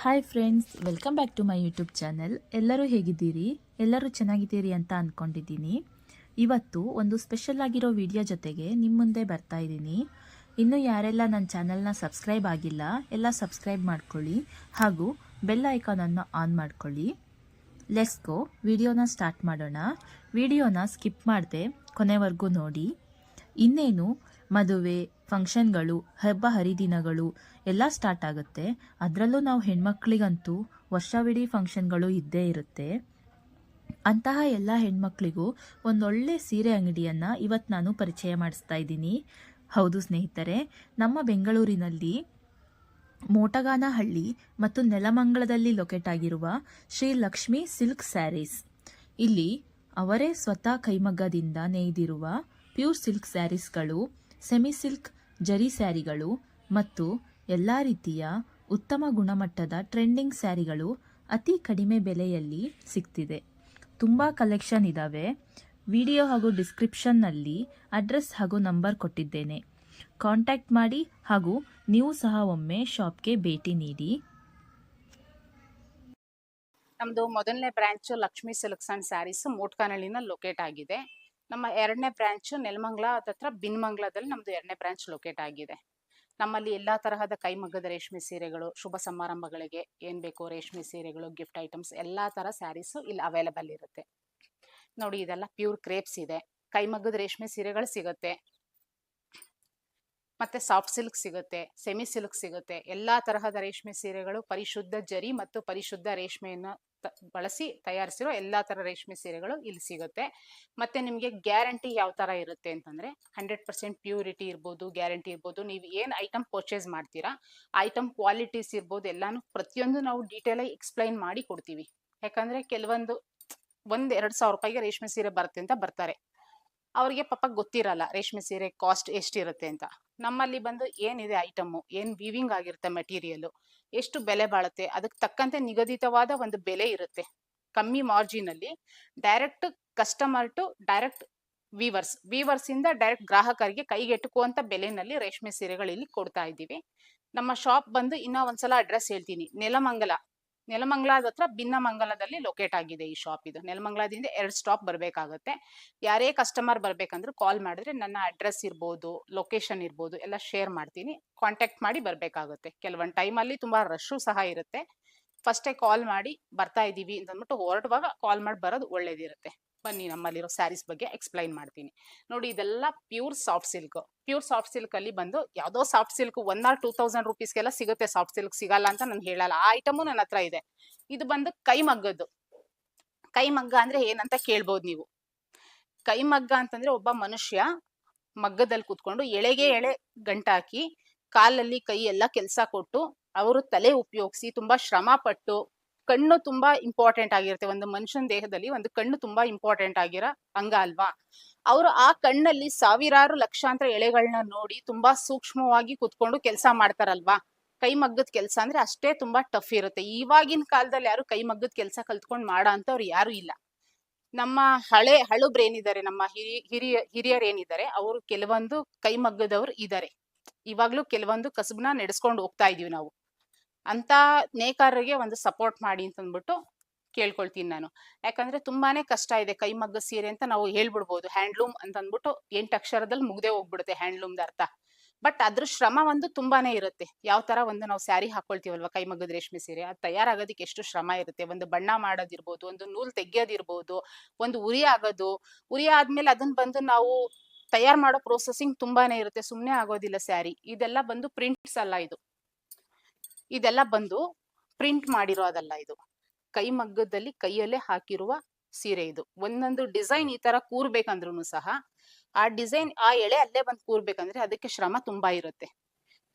Hi friends welcome back to my YouTube channel ಎಲ್ಲರೂ ಹೇಗಿದ್ದೀರಿ? ಎಲ್ಲರೂ ಚೆನ್ನಾಗಿದ್ದೀರಿ ಅಂತ ಅಂದ್ಕೊಂಡಿದ್ದೀನಿ ಇವತ್ತು ಒಂದು ಸ್ಪೆಷಲ್ ಆಗಿರೋ ವಿಡಿಯೋ ಜೊತೆಗೆ ನಿಮ್ಮ ಮುಂದೆ ಬರ್ತಾ ಇದ್ದೀನಿ. ಇನ್ನೂ ಯಾರೆಲ್ಲ ನನ್ನ ಚಾನೆಲ್ನ ಸಬ್ಸ್ಕ್ರೈಬ್ ಆಗಿಲ್ಲ, ಎಲ್ಲ ಸಬ್ಸ್ಕ್ರೈಬ್ ಮಾಡ್ಕೊಳ್ಳಿ. ಹಾಗೂ ಬೆಲ್ ಐಕಾನನ್ನು ಆನ್ ಮಾಡ್ಕೊಳ್ಳಿ. ಲೆಸ್ಕೋ ವಿಡಿಯೋನ ಸ್ಟಾರ್ಟ್ ಮಾಡೋಣ. ವಿಡಿಯೋನ ಸ್ಕಿಪ್ ಮಾಡದೆ ಕೊನೆವರೆಗೂ ನೋಡಿ. ಇನ್ನೇನು, ಮದುವೆ ಫಂಕ್ಷನ್ಗಳು ಹಬ್ಬ ಹರಿದಿನಗಳು ಎಲ್ಲ ಸ್ಟಾರ್ಟ್ ಆಗುತ್ತೆ. ಅದರಲ್ಲೂ ನಾವು ಹೆಣ್ಮಕ್ಳಿಗಂತೂ ವರ್ಷವಿಡೀ ಫಂಕ್ಷನ್ಗಳು ಇದ್ದೇ ಇರುತ್ತೆ. ಅಂತಹ ಎಲ್ಲ ಹೆಣ್ಮಕ್ಳಿಗೂ ಒಂದೊಳ್ಳೆ ಸೀರೆ ಅಂಗಡಿಯನ್ನು ಇವತ್ತು ನಾನು ಪರಿಚಯ ಮಾಡಿಸ್ತಾ ಇದ್ದೀನಿ. ಹೌದು ಸ್ನೇಹಿತರೆ, ನಮ್ಮ ಬೆಂಗಳೂರಿನಲ್ಲಿ ಮೋಟಗಾನಹಳ್ಳಿ ಮತ್ತು ನೆಲಮಂಗಲದಲ್ಲಿ ಲೊಕೇಟ್ ಆಗಿರುವ ಶ್ರೀ ಲಕ್ಷ್ಮಿ ಸಿಲ್ಕ್ ಸ್ಯಾರೀಸ್. ಇಲ್ಲಿ ಅವರೇ ಸ್ವತಃ ಕೈಮಗ್ಗದಿಂದ ನೇಯ್ದಿರುವ ಪ್ಯೂರ್ ಸಿಲ್ಕ್ ಸ್ಯಾರೀಸ್ಗಳು ಸೆಮಿ ಸಿಲ್ಕ್ ಜರಿ ಸ್ಯಾರಿಗಳು ಮತ್ತು ಎಲ್ಲ ರೀತಿಯ ಉತ್ತಮ ಗುಣಮಟ್ಟದ ಟ್ರೆಂಡಿಂಗ್ ಸ್ಯಾರಿಗಳು ಅತಿ ಕಡಿಮೆ ಬೆಲೆಯಲ್ಲಿ ಸಿಗ್ತಿದೆ. ತುಂಬ ಕಲೆಕ್ಷನ್ ಇದ್ದಾವೆ ವಿಡಿಯೋ ಹಾಗೂ ಡಿಸ್ಕ್ರಿಪ್ಷನ್ನಲ್ಲಿ ಅಡ್ರೆಸ್ ಹಾಗೂ ನಂಬರ್ ಕೊಟ್ಟಿದ್ದೇನೆ. ಕಾಂಟ್ಯಾಕ್ಟ್ ಮಾಡಿ ಹಾಗೂ ನೀವು ಸಹ ಒಮ್ಮೆ ಶಾಪ್ಗೆ ಭೇಟಿ ನೀಡಿ. ನಮ್ಮದು ಮೊದಲನೇ branch Lakshmi silks and saris ಮೋಟ್ಕಾನಳ್ಳಿನ locate ಆಗಿದೆ. ನಮ್ಮ ಎರಡನೇ ಬ್ರಾಂಚ್ ನೆಲಮಂಗ್ಲ ಅದತ್ರ ಬಿನ್ಮಂಗ್ಲದಲ್ಲಿ ನಮ್ದು ಎರಡನೇ ಬ್ರಾಂಚ್ ಲೊಕೇಟ್ ಆಗಿದೆ. ನಮ್ಮಲ್ಲಿ ಎಲ್ಲಾ ತರಹದ ಕೈಮಗ್ಗದ ರೇಷ್ಮೆ ಸೀರೆಗಳು, ಶುಭ ಸಮಾರಂಭಗಳಿಗೆ ಏನ್ ಬೇಕೋ ರೇಷ್ಮೆ ಸೀರೆಗಳು ಗಿಫ್ಟ್ ಐಟಮ್ಸ್ ಎಲ್ಲಾ ತರ ಸ್ಯಾರೀಸ್ ಇಲ್ಲಿ ಅವೈಲಬಲ್ ಇರುತ್ತೆ. ನೋಡಿ ಇದೆಲ್ಲ ಪ್ಯೂರ್ ಕ್ರೇಪ್ಸ್ ಇದೆ. ಕೈಮಗ್ಗದ ರೇಷ್ಮೆ ಸೀರೆಗಳು ಸಿಗುತ್ತೆ. ಮತ್ತೆ ಸಾಫ್ಟ್ ಸಿಲ್ಕ್ ಸಿಗುತ್ತೆ ಸೆಮಿ ಸಿಲ್ಕ್ ಸಿಗುತ್ತೆ. ಎಲ್ಲಾ ತರಹದ ರೇಷ್ಮೆ ಸೀರೆಗಳು ಪರಿಶುದ್ಧ ಜರಿ ಮತ್ತು ಪರಿಶುದ್ಧ ರೇಷ್ಮೆಯನ್ನು ಬಳಸಿ ತಯಾರಿಸಿರೋ ಎಲ್ಲಾ ತರ ರೇಷ್ಮೆ ಸೀರೆಗಳು ಇಲ್ಲಿ ಸಿಗುತ್ತೆ. ಮತ್ತೆ ನಿಮಗೆ ಗ್ಯಾರಂಟಿ ಯಾವ ತರ ಇರುತ್ತೆ ಅಂತಂದ್ರೆ ಹಂಡ್ರೆಡ್ ಪರ್ಸೆಂಟ್ ಪ್ಯೂರಿಟಿ ಇರ್ಬೋದು, ಗ್ಯಾರಂಟಿ ಇರ್ಬೋದು, ನೀವು ಏನು ಐಟಮ್ ಪರ್ಚೇಸ್ ಮಾಡ್ತೀರಾ ಐಟಮ್ ಕ್ವಾಲಿಟೀಸ್ ಇರ್ಬೋದು, ಎಲ್ಲಾನು ಪ್ರತಿಯೊಂದು ನಾವು ಡೀಟೇಲ್ ಆಗಿ ಎಕ್ಸ್ಪ್ಲೈನ್ ಮಾಡಿ ಕೊಡ್ತೀವಿ. ಯಾಕಂದ್ರೆ ಕೆಲವೊಂದು ಒಂದ್ ಎರಡ್ ಸಾವಿರ ರೂಪಾಯಿಗೆ ರೇಷ್ಮೆ ಸೀರೆ ಬರುತ್ತೆ ಅಂತ ಬರ್ತಾರೆ. ಅವ್ರಿಗೆ ಪಾಪ ಗೊತ್ತಿರಲ್ಲ ರೇಷ್ಮೆ ಸೀರೆ ಕಾಸ್ಟ್ ಎಷ್ಟಿರುತ್ತೆ ಅಂತ. ನಮ್ಮಲ್ಲಿ ಬಂದು ಏನಿದೆ ಐಟಮು, ಏನ್ ವೀವಿಂಗ್ ಆಗಿರುತ್ತೆ ಮೆಟೀರಿಯಲ್ ಎಷ್ಟು ಬೆಲೆ ಬಾಳುತ್ತೆ, ಅದಕ್ಕೆ ತಕ್ಕಂತೆ ನಿಗದಿತವಾದ ಒಂದು ಬೆಲೆ ಇರುತ್ತೆ. ಕಮ್ಮಿ ಮಾರ್ಜಿನ್ ಅಲ್ಲಿ direct customer to direct weavers weavers ಇಂದ ಡೈರೆಕ್ಟ್ ಗ್ರಾಹಕರಿಗೆ ಕೈಗೆಟುಕುವಂತ ಬೆಲೆನಲ್ಲಿ ರೇಷ್ಮೆ ಸೀರೆಗಳು ಇಲ್ಲಿ ಕೊಡ್ತಾ ಇದ್ದೀವಿ. ನಮ್ಮ ಶಾಪ್ ಬಂದು ಇನ್ನ ಒಂದ್ಸಲ ಅಡ್ರೆಸ್ ಹೇಳ್ತೀನಿ. ನೆಲಮಂಗಲ. ನೆಲಮಂಗಲದ ಹತ್ರ ಭಿನ್ನಮಂಗಲದಲ್ಲಿ ಲೊಕೇಟ್ ಆಗಿದೆ ಈ ಶಾಪ್ ಇದು. ನೆಲಮಂಗಲದಿಂದ ಎರಡು ಸ್ಟಾಪ್ ಬರಬೇಕಾಗತ್ತೆ. ಯಾರೇ ಕಸ್ಟಮರ್ ಬರಬೇಕಂದ್ರೆ ಕಾಲ್ ಮಾಡಿದ್ರೆ ನನ್ನ ಅಡ್ರೆಸ್ ಇರ್ಬೋದು ಲೊಕೇಶನ್ ಇರ್ಬೋದು, ಎಲ್ಲ ಶೇರ್ ಮಾಡ್ತೀನಿ. ಕಾಂಟ್ಯಾಕ್ಟ್ ಮಾಡಿ ಬರ್ಬೇಕಾಗುತ್ತೆ. ಕೆಲವೊಂದು ಟೈಮಲ್ಲಿ ತುಂಬಾ ರಶ್ಶು ಸಹ ಇರುತ್ತೆ. ಫಸ್ಟೇ ಕಾಲ್ ಮಾಡಿ ಬರ್ತಾ ಇದ್ದೀವಿ ಅಂತ ಅಂದ್ಬಿಟ್ಟು ಹೊರಡುವಾಗ ಕಾಲ್ ಮಾಡಿ ಬರೋದು ಒಳ್ಳೇದಿರುತ್ತೆ. ಬನ್ನಿ ನಮ್ಮಲ್ಲಿರೋ ಸ್ಯಾರೀಸ್ ಬಗ್ಗೆ ಎಕ್ಸ್ಪ್ಲೈನ್ ಮಾಡ್ತೀನಿ. ನೋಡಿ ಇದೆಲ್ಲ pure soft silk pure soft silk ಅಲ್ಲಿ ಬಂದು ಯಾವುದೋ soft silk one or two thousand ರುಪೀಸ್ಗೆಲ್ಲ ಸಿಗುತ್ತೆ ಸಾಫ್ಟ್ ಸಿಲ್ಕ್ ಸಿಗಲ್ಲ ಅಂತ ನಾನು ಹೇಳಲ್ಲ. ಆ ಐಟಮು ನನ್ನ ಹತ್ರ ಇದೆ. ಇದು ಬಂದು ಕೈಮಗ್ಗದ್ದು. ಕೈಮಗ್ಗ ಅಂದ್ರೆ ಏನಂತ ಕೇಳ್ಬೋದು ನೀವು. ಕೈಮಗ್ಗ ಅಂತಂದ್ರೆ ಒಬ್ಬ ಮನುಷ್ಯ ಮಗ್ಗದಲ್ಲಿ ಕೂತ್ಕೊಂಡು ಎಳೆಗೆ ಎಳೆ ಗಂಟಾಕಿ ಕಾಲಲ್ಲಿ ಕೈ ಎಲ್ಲ ಕೆಲಸ ಕೊಟ್ಟು ಅವರು ತಲೆ ಉಪಯೋಗಿಸಿ ತುಂಬಾ ಶ್ರಮ ಪಟ್ಟು ಕಣ್ಣು ತುಂಬಾ ಇಂಪಾರ್ಟೆಂಟ್ ಆಗಿರುತ್ತೆ. ಒಂದು ಮನುಷ್ಯನ ದೇಹದಲ್ಲಿ ಒಂದು ಕಣ್ಣು ತುಂಬಾ ಇಂಪಾರ್ಟೆಂಟ್ ಆಗಿರೋ ಅಂಗ ಅಲ್ವಾ? ಅವರು ಆ ಕಣ್ಣಲ್ಲಿ ಸಾವಿರಾರು ಲಕ್ಷಾಂತರ ಎಳೆಗಳನ್ನ ನೋಡಿ ತುಂಬಾ ಸೂಕ್ಷ್ಮವಾಗಿ ಕುತ್ಕೊಂಡು ಕೆಲಸ ಮಾಡ್ತಾರಲ್ವಾ? ಕೈಮಗ್ಗದ ಕೆಲಸ ಅಂದ್ರೆ ಅಷ್ಟೇ ತುಂಬಾ ಟಫ್ ಇರುತ್ತೆ. ಇವಾಗಿನ ಕಾಲದಲ್ಲಿ ಯಾರು ಕೈಮಗ್ಗದ ಕೆಲಸ ಕಲ್ತ್ಕೊಂಡ್ ಮಾಡೋ ಅಂತವ್ರು ಯಾರು ಇಲ್ಲ. ನಮ್ಮ ಹಳೆ ಹಳುಬ್ರು ಏನಿದ್ದಾರೆ, ನಮ್ಮ ಹಿರಿಯ ಹಿರಿಯ ಹಿರಿಯರು ಏನಿದ್ದಾರೆ, ಅವರು ಕೆಲವೊಂದು ಕೈಮಗ್ಗದವ್ರು ಇದ್ದಾರೆ ಇವಾಗ್ಲೂ ಕೆಲವೊಂದು ಕಸಬನ್ನ ನಡೆಸ್ಕೊಂಡು ಹೋಗ್ತಾ ಇದೀವಿ ನಾವು. ಅಂತ ನೇಕಾರರಿಗೆ ಒಂದು ಸಪೋರ್ಟ್ ಮಾಡಿ ಅಂತ ಅಂದ್ಬಿಟ್ಟು ಕೇಳ್ಕೊಳ್ತೀನಿ ನಾನು. ಯಾಕಂದ್ರೆ ತುಂಬಾನೇ ಕಷ್ಟ ಇದೆ ಕೈಮಗ್ಗ ಸೀರೆ ಅಂತ ನಾವು ಹೇಳ್ಬಿಡ್ಬೋದು. ಹ್ಯಾಂಡ್ಲೂಮ್ ಅಂತ ಅಂದ್ಬಿಟ್ಟು ಎಂಟು ಅಕ್ಷರದಲ್ಲಿ ಮುಗ್ದೇ ಹೋಗ್ಬಿಡುತ್ತೆ ಹ್ಯಾಂಡ್ಲೂಮ್ದ ಅರ್ಥ. ಬಟ್ ಅದ್ರ ಶ್ರಮ ಒಂದು ತುಂಬಾನೇ ಇರುತ್ತೆ. ಯಾವ ತರ ಒಂದು ನಾವು ಸ್ಯಾರಿ ಹಾಕೊಳ್ತೀವಲ್ವಾ ಕೈಮಗ್ಗದ ರೇಷ್ಮೆ ಸೀರೆ? ಅದು ತಯಾರಾಗೋದಕ್ಕೆ ಎಷ್ಟು ಶ್ರಮ ಇರುತ್ತೆ? ಒಂದು ಬಣ್ಣ ಮಾಡೋದಿರ್ಬೋದು, ಒಂದು ನೂಲ್ ತೆಗಿಯೋದಿರ್ಬೋದು, ಒಂದು ಉರಿ ಆಗೋದು. ಉರಿ ಆದ್ಮೇಲೆ ಅದನ್ನ ಬಂದು ನಾವು ತಯಾರು ಮಾಡೋ ಪ್ರೊಸೆಸಿಂಗ್ ತುಂಬಾನೇ ಇರುತ್ತೆ. ಸುಮ್ಮನೆ ಆಗೋದಿಲ್ಲ ಸ್ಯಾರಿ ಇದೆಲ್ಲ ಬಂದು ಪ್ರಿಂಟ್ಸ್ ಅಲ್ಲ ಇದು. ಇದೆಲ್ಲ ಬಂದು ಪ್ರಿಂಟ್ ಮಾಡಿರೋದಲ್ಲ ಇದು. ಕೈಮಗ್ಗದಲ್ಲಿ ಕೈಯಲ್ಲೇ ಹಾಕಿರುವ ಸೀರೆ ಇದು. ಒಂದೊಂದು ಡಿಸೈನ್ ಈ ತರ ಕೂರ್ಬೇಕಂದ್ರು ಸಹ, ಆ ಡಿಸೈನ್ ಆ ಎಳೆ ಅಲ್ಲೇ ಬಂದು ಕೂರ್ಬೇಕಂದ್ರೆ ಅದಕ್ಕೆ ಶ್ರಮ ತುಂಬಾ ಇರುತ್ತೆ.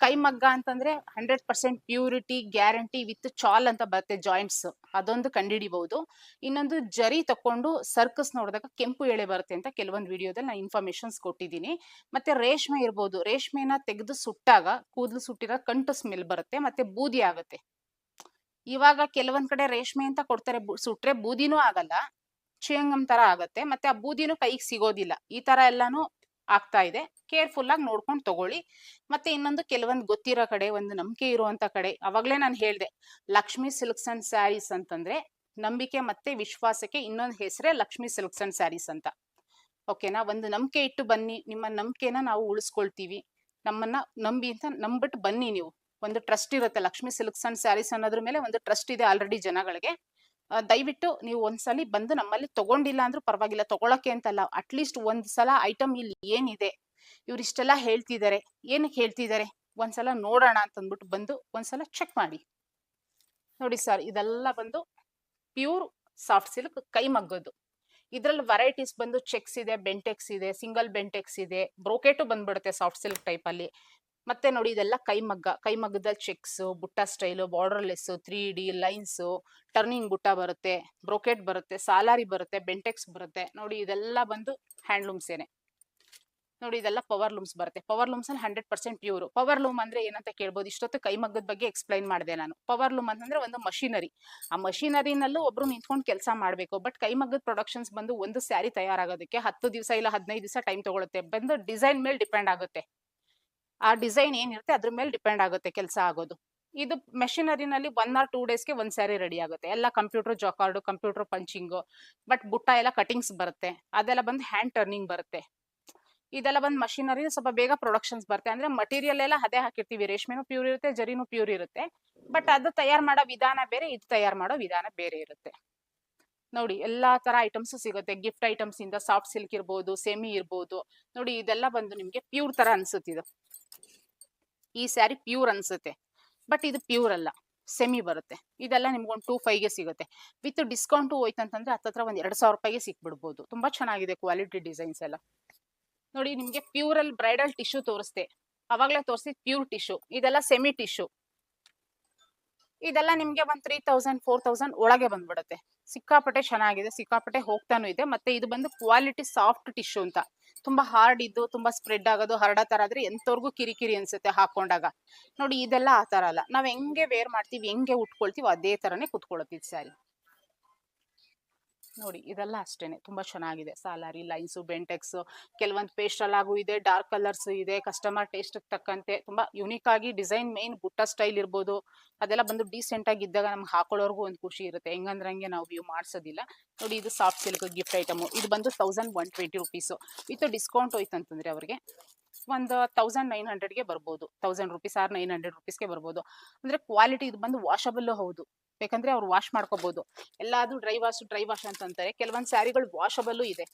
ಕೈಮಗ್ಗ ಅಂತಂದ್ರೆ hundred percent purity guarantee with ಚಾಲ್ ಅಂತ ಬರುತ್ತೆ ಜಾಯಿಂಟ್ಸ್ ಅದೊಂದು ಕಂಡಿಡಿಬಹುದು ಇನ್ನೊಂದು ಜರಿ ತಕೊಂಡು ಸರ್ಕಸ್ ನೋಡಿದಾಗ ಕೆಂಪು ಎಳೆ ಬರುತ್ತೆ ಅಂತ ಕೆಲವೊಂದು ವಿಡಿಯೋದಲ್ಲಿ ನಾನು ಇನ್ಫಾರ್ಮೇಶನ್ಸ್ ಕೊಟ್ಟಿದ್ದೀನಿ. ಮತ್ತೆ ರೇಷ್ಮೆ ಇರ್ಬೋದು. ರೇಷ್ಮೆನ ತೆಗೆದು ಸುಟ್ಟಾಗ, ಕೂದಲು ಸುಟ್ಟಿದಾಗ ಕಂಟು ಸ್ಮೆಲ್ ಬರುತ್ತೆ, ಮತ್ತೆ ಬೂದಿ ಆಗುತ್ತೆ. ಇವಾಗ ಕೆಲವೊಂದ್ ಕಡೆ ರೇಷ್ಮೆ ಅಂತ ಕೊಡ್ತಾರೆ ಸುಟ್ರೆ ಬೂದಿನೂ ಆಗಲ್ಲ, ಚೇಂಗಮ್ ತರ ಆಗತ್ತೆ, ಮತ್ತೆ ಆ ಬೂದಿನೂ ಕೈಗೆ ಸಿಗೋದಿಲ್ಲ. ಈ ತರ ಎಲ್ಲಾನು ಆಗ್ತಾ ಇದೆ. ಕೇರ್ಫುಲ್ ಆಗಿ ನೋಡ್ಕೊಂಡು ತಗೊಳ್ಳಿ. ಮತ್ತೆ ಇನ್ನೊಂದು ಕೆಲವೊಂದು ಗೊತ್ತಿರೋ ಕಡೆ, ಒಂದು ನಂಬಿಕೆ ಇರುವಂತ ಕಡೆ, ಅವಾಗ್ಲೇ ನಾನು ಹೇಳ್ದೆ. ಲಕ್ಷ್ಮಿ ಸಿಲ್ಕ್ಸ್ ಅಂಡ್ ಸ್ಯಾರೀಸ್ ಅಂತಂದ್ರೆ ನಂಬಿಕೆ ಮತ್ತೆ ವಿಶ್ವಾಸಕ್ಕೆ ಇನ್ನೊಂದು ಹೆಸರೇ ಲಕ್ಷ್ಮಿ ಸಿಲ್ಕ್ಸ್ ಅಂಡ್ ಸ್ಯಾರೀಸ್ ಅಂತ. ಓಕೆನಾ? ಒಂದು ನಂಬಿಕೆ ಇಟ್ಟು ಬನ್ನಿ. ನಿಮ್ಮ ನಂಬಿಕೆನ ನಾವು ಉಳಿಸ್ಕೊಳ್ತೀವಿ. ನಮ್ಮನ್ನ ನಂಬಿ ಅಂತ ನಂಬಿಟ್ಟು ಬನ್ನಿ ನೀವು. ಒಂದು ಟ್ರಸ್ಟ್ ಇರುತ್ತೆ ಲಕ್ಷ್ಮಿ ಸಿಲ್ಕ್ಸ್ ಅಂಡ್ ಸ್ಯಾರೀಸ್ ಅನ್ನೋದ್ರ ಮೇಲೆ ಒಂದು ಟ್ರಸ್ಟ್ ಇದೆ ಆಲ್ರೆಡಿ ಜನಗಳಿಗೆ. ದಯವಿಟ್ಟು ನೀವು ಒಂದ್ಸಲಿ ಬಂದು ನಮ್ಮಲ್ಲಿ ತಗೊಂಡಿಲ್ಲ ಅಂದ್ರೂ ಪರವಾಗಿಲ್ಲ. ತಗೊಳಕ್ಕೆ ಅಂತಲ್ಲ. ಅಟ್ಲೀಸ್ಟ್ ಒಂದ್ ಸಲ ಐಟಮ್ ಇಲ್ಲಿ ಏನಿದೆ, ಇವ್ರು ಇಷ್ಟೆಲ್ಲ ಹೇಳ್ತಿದ್ದಾರೆ ಏನಕ್ಕೆ ಹೇಳ್ತಿದ್ದಾರೆ ಒಂದ್ಸಲ ನೋಡೋಣ ಅಂತ ಅಂದ್ಬಿಟ್ಟು ಬಂದು ಒಂದ್ಸಲ ಚೆಕ್ ಮಾಡಿ. ನೋಡಿ ಸರ್, ಇದೆಲ್ಲ ಬಂದು ಪ್ಯೂರ್ ಸಾಫ್ಟ್ ಸಿಲ್ಕ್ ಕೈ ಮಗ್ಗೋದು ಇದ್ರಲ್ಲಿ ವೆರೈಟೀಸ್ ಬಂದು ಚೆಕ್ಸ್ ಇದೆ ಬೆಂಟೆಕ್ಸ್ ಇದೆ ಸಿಂಗಲ್ ಬೆಂಟೆಕ್ಸ್ ಇದೆ ಬ್ರೋಕೆಟು ಬಂದ್ಬಿಡುತ್ತೆ ಸಾಫ್ಟ್ ಸಿಲ್ಕ್ ಟೈಪ್ ಅಲ್ಲಿ. ಮತ್ತೆ ನೋಡಿ ಇದೆಲ್ಲ ಕೈಮಗ್ಗ ಕೈಮಗ್ಗದಲ್ಲಿ ಚೆಕ್ಸ್ ಬುಟ್ಟ style borderless three D lines turning ಬುಟ್ಟ ಬರುತ್ತೆ ಬ್ರೋಕೆಟ್ ಬರುತ್ತೆ ಸಾಲಾರಿ ಬರುತ್ತೆ ಬೆಂಟೆಕ್ಸ್ ಬರುತ್ತೆ. ನೋಡಿ ಇದೆಲ್ಲ ಬಂದು ಹ್ಯಾಂಡ್ಲೂಮ್ಸ್ ಏನೆ. ನೋಡಿ ಇದೆಲ್ಲ ಪವರ್ ಲೂಮ್ಸ್ ಬರುತ್ತೆ. ಪವರ್ ಲೂಮ್ಸ್ ಅಲ್ಲಿ hundred percent pure power loom ಅಂದ್ರೆ ಏನಂತ ಕೇಳ್ಬೋದು? ಇಷ್ಟೊತ್ತು ಕೈಮಗ್ಗದ ಬಗ್ಗೆ ಎಕ್ಸ್ಪ್ಲೈನ್ ಮಾಡಿದೆ ನಾನು. ಪವರ್ ಲೂಮ್ ಅಂತಂದ್ರೆ ಒಂದು ಮಷಿನರಿ ಆ ಮಷಿನರಿನಲ್ಲೂ ಒಬ್ರು ನಿಂತ್ಕೊಂಡು ಕೆಲಸ ಮಾಡಬೇಕು. ಬಟ್ ಕೈಮಗ್ಗದ ಪ್ರೊಡಕ್ಷನ್ಸ್ ಬಂದು ಒಂದು ಸ್ಯಾರಿ ತಯಾರಾಗೋದಕ್ಕೆ ಹತ್ತು ದಿವಸ ಇಲ್ಲ ಹದಿನೈದು ದಿವಸ ಟೈಮ್ ತಗೊಳುತ್ತೆ. ಬಂದು ಡಿಸೈನ್ ಮೇಲೆ ಡಿಪೆಂಡ್ ಆಗುತ್ತೆ. ಆ ಡಿಸೈನ್ ಏನಿರುತ್ತೆ ಅದ್ರ ಮೇಲೆ ಡಿಪೆಂಡ್ ಆಗುತ್ತೆ ಕೆಲಸ ಆಗೋದು. ಇದು ಮೆಷಿನರಿನಲ್ಲಿ ಒನ್ ಆರ್ ಟೂ ಡೇಸ್ಗೆ ಒಂದ್ ಸ್ಯಾರಿ ರೆಡಿ ಆಗುತ್ತೆ. ಎಲ್ಲ computer jacquard, computer punching but ಬುಟ್ಟ ಎಲ್ಲ ಕಟಿಂಗ್ಸ್ ಬರುತ್ತೆ. ಅದೆಲ್ಲ ಬಂದು ಹ್ಯಾಂಡ್ ಟರ್ನಿಂಗ್ ಬರುತ್ತೆ. ಇದೆಲ್ಲ ಬಂದು ಮಷಿನರಿ ಸ್ವಲ್ಪ ಬೇಗ ಪ್ರೊಡಕ್ಷನ್ಸ್ ಬರುತ್ತೆ. ಅಂದ್ರೆ ಮಟೀರಿಯಲ್ ಎಲ್ಲ ಅದೇ ಹಾಕಿರ್ತೀವಿ. ರೇಷ್ಮೆನೂ ಪ್ಯೂರ್ ಇರುತ್ತೆ, ಜರಿನೂ ಪ್ಯೂರ್ ಇರುತ್ತೆ. ಬಟ್ ಅದು ತಯಾರು ಮಾಡೋ ವಿಧಾನ ಬೇರೆ, ಇದು ತಯಾರು ಮಾಡೋ ವಿಧಾನ ಬೇರೆ ಇರುತ್ತೆ. ನೋಡಿ, ಎಲ್ಲಾ ತರ ಐಟಮ್ಸ್ ಸಿಗುತ್ತೆ. ಗಿಫ್ಟ್ ಐಟಮ್ಸ್ ಇಂದ ಸಾಫ್ಟ್ ಸಿಲ್ಕ್ ಇರ್ಬೋದು ಸೆಮಿ ಇರ್ಬೋದು. ನೋಡಿ, ಇದೆಲ್ಲ ಬಂದು ನಿಮ್ಗೆ ಪ್ಯೂರ್ ತರ ಅನ್ಸುತ್ತಿದೆ ಈ ಸ್ಯಾರಿ ಪ್ಯೂರ್ ಅನ್ಸುತ್ತೆ. ಬಟ್ ಇದು ಪ್ಯೂರ್ ಅಲ್ಲ, ಸೆಮಿ ಬರುತ್ತೆ. ಇದೆಲ್ಲ ನಿಮ್ಗೊಂದು ಟೂ ಫೈವ್ಗೆ ಸಿಗುತ್ತೆ. ವಿತ್ ಡಿಸ್ಕೌಂಟು ಹೋಯ್ತಂತಂದ್ರೆ ಹತ್ತತ್ರ ಒಂದ್ ಎರಡು ಸಾವಿರ ರೂಪಾಯಿಗೆ ಸಿಕ್ಬಿಡ್ಬೋದು. ತುಂಬಾ ಚೆನ್ನಾಗಿದೆ ಕ್ವಾಲಿಟಿ ಡಿಸೈನ್ಸ್ ಎಲ್ಲ. ನೋಡಿ, ನಿಮ್ಗೆ ಪ್ಯೂರ್ ಅಲ್ಲಿ ಬ್ರೈಡಲ್ ಟಿಶ್ಯೂ ತೋರಿಸ್ತೆ ಅವಾಗಲೇ ತೋರಿಸಿ ಪ್ಯೂರ್ ಟಿಶ್ಯೂ. ಇದೆಲ್ಲ ಸೆಮಿ ಟಿಶ್ಯೂ. ಇದೆಲ್ಲ ನಿಮ್ಗೆ ಒಂದ್ ತ್ರೀ ತೌಸಂಡ್, ಫೋರ್ ತೌಸಂಡ್ ಒಳಗೆ ಬಂದ್ಬಿಡುತ್ತೆ. ಸಿಕ್ಕಾಪಟ್ಟೆ ಚೆನ್ನಾಗಿದೆ, ಸಿಕ್ಕಾಪಟ್ಟೆ ಹೋಗ್ತಾನೂ ಇದೆ. ಮತ್ತೆ ಇದು ಬಂದು ಕ್ವಾಲಿಟಿ ಸಾಫ್ಟ್ ಟಿಶ್ಯೂ ಅಂತ. ತುಂಬಾ ಹಾರ್ಡ್ ಇದ್ದು, ತುಂಬಾ ಸ್ಪ್ರೆಡ್ ಆಗೋದು, ಹರಡ ತರ ಆದ್ರೆ ಎಂತವ್ರಿಗೂ ಕಿರಿಕಿರಿ ಅನ್ಸುತ್ತೆ ಹಾಕೊಂಡಾಗ. ನೋಡಿ ಇದೆಲ್ಲ ಆ ತರ ಅಲ್ಲ. ನಾವ್ ಹೆಂಗೆ ವೇರ್ ಮಾಡ್ತೀವಿ, ಹೆಂಗೆ ಉಟ್ಕೊಳ್ತೀವಿ ಅದೇ ತರನೇ ಕುತ್ಕೊಳತ್ತೆ ಇದು ಸ್ಯಾರಿ ನೋಡಿ ಇದೆಲ್ಲ ಅಷ್ಟೇನೆ. ತುಂಬಾ ಚೆನ್ನಾಗಿದೆ. ಸಾಲಾರಿ, ಲೈನ್ಸ್ ಬೆಂಟೆಕ್ಸ್ ಕೆಲವೊಂದು ಪೇಸ್ಟಲ್ ಆಗು ಇದೆ ಡಾರ್ಕ್ ಕಲರ್ಸ್ ಇದೆ ಕಸ್ಟಮರ್ ಟೇಸ್ಟ್ ತಕ್ಕಂತೆ. ತುಂಬಾ ಯುನೀಕ್ ಆಗಿ ಡಿಸೈನ್ ಮೇನ್ ಬುಟ್ಟ ಸ್ಟೈಲ್ ಇರ್ಬೋದು. ಅದೆಲ್ಲ ಬಂದು ಡೀಸೆಂಟ್ ಆಗಿ ಇದ್ದಾಗ ನಮ್ಗೆ ಹಾಕೊಳ್ಳೋರ್ಗೂ ಒಂದು ಖುಷಿ ಇರುತ್ತೆ. ಹೆಂಗಂದ್ರಂಗೆ ನಾವು ವ್ಯೂ ಮಾಡಿಸೋದಿಲ್ಲ. ನೋಡಿ ಇದು ಸಾಫ್ಟ್ ಸಿಲ್ಕ್ ಗಿಫ್ಟ್ ಐಟಮ್ ಇದು ಬಂದು thousand one twenty rupees with discount ಹೋಯ್ತು ಅಂತಂದ್ರೆ ಅವ್ರಿಗೆ ಒಂದು ತೌಸಂಡ್ ನೈನ್ ಹಂಡ್ರೆಡ್ಗೆ ಬರ್ಬೋದು. Thousand rupees or nine hundred ರುಪೀಸ್ಗೆ ಬರ್ಬೋದು. ಅಂದ್ರೆ ಕ್ವಾಲಿಟಿ ಇದು ಬಂದು ವಾಷಬಲ್ ಹೌದು. ಬೇಕಂದ್ರೆ ಅವ್ರು ವಾಶ್ ಮಾಡ್ಕೋಬಹುದು ಎಲ್ಲಾದ್ರೂ ಡ್ರೈ ವಾಶ್ ಡ್ರೈ ವಾಶ್ ಅಂತಂತಾರೆ. ಕೆಲವೊಂದು ಸ್ಯಾರಿಗಳು ವಾಷಬಲ್ಲು ಇದೆ.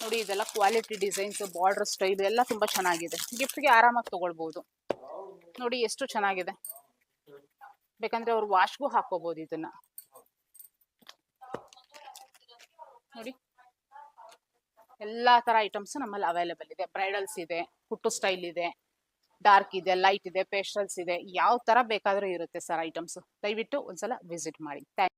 ನೋಡಿ ಇದೆಲ್ಲ ಕ್ವಾಲಿಟಿ ಡಿಸೈನ್ಸ್ ಬಾರ್ಡರ್ ಸ್ಟೈಲ್ ಎಲ್ಲ ತುಂಬಾ ಚೆನ್ನಾಗಿದೆ. ಗಿಫ್ಟ್ಗೆ ಆರಾಮಾಗಿ ತಗೊಳ್ಬಹುದು ನೋಡಿ ಎಷ್ಟು ಚೆನ್ನಾಗಿದೆ. ಬೇಕಂದ್ರೆ ಅವ್ರು ವಾಶ್ಗೂ ಹಾಕೋಬಹುದು ಇದನ್ನ. ನೋಡಿ. ಎಲ್ಲಾ ತರ ಐಟಮ್ಸ್ ನಮ್ಮಲ್ಲಿ ಅವೈಲೇಬಲ್ ಇದೆ. ಬ್ರೈಡಲ್ಸ್ ಇದೆ ಹುಟ್ಟು ಸ್ಟೈಲ್ ಇದೆ. ಡಾರ್ಕ್ ಇದೆ ಲೈಟ್ ಇದೆ ಪೇಸ್ಟಲ್ಸ್ ಇದೆ ಯಾವ ತರ ಬೇಕಾದ್ರೂ ಇರುತ್ತೆ ಸರ್ ಐಟಮ್ಸ್ ದಯವಿಟ್ಟು ಒಂದ್ಸಲ ವಿಸಿಟ್ ಮಾಡಿ. ಥ್ಯಾಂಕ್